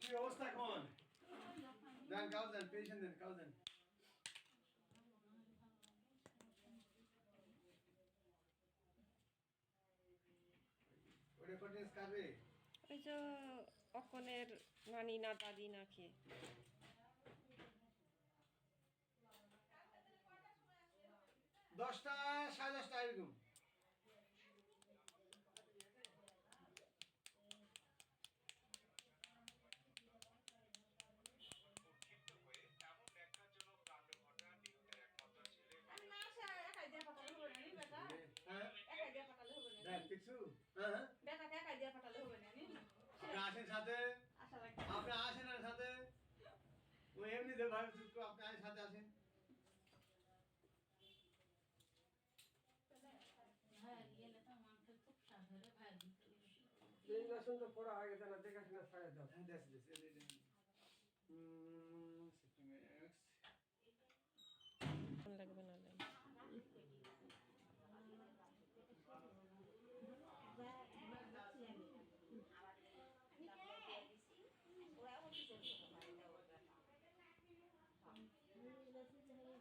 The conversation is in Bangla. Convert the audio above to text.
কি অবস্থা এখন? দেন কাউ দেন পেশেন্ট দেন ওই যে অকনের নানি না দাদি না কে। দশটা সাড়ে দশটা এরকম। কিছু? হ্যাঁ হ্যাঁ। বেটাকে একাই দিয়ে পাঠালে হবে না। আপনি আসেন সাথে। আপনি আসেন আর সাথে। ও এমনি দে ভাই আপনি আসেন সাথে আসেন। ইঞ্জেকশন তো পড়া হয়ে গেছে না দেখাশোনা ছাড়া দাও। হ্যাঁ দেখ দেখ